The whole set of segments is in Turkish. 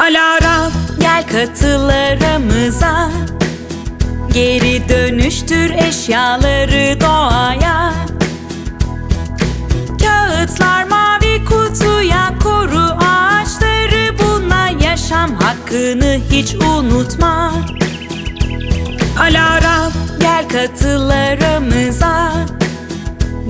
Alara gel katıl aramıza Geri dönüştür eşyaları doğaya. Kağıtlar mavi kutuya koru ağaçları. Bununla yaşam hakkını hiç unutma. Alara gel katıl aramıza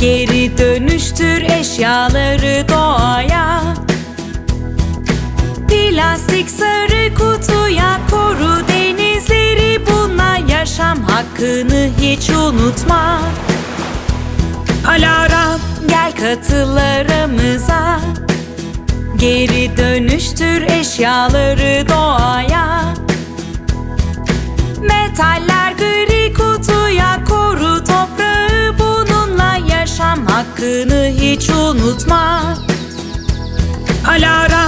Geri dönüştür eşyaları doğaya Plastik sarı kutuya koru denizleri Bununla yaşam hakkını hiç unutma. Alara gel katıl aramıza Geri dönüştür eşyaları doğaya. Metaller gri kutuya koru toprağı Bununla yaşam hakkını hiç unutma. Alara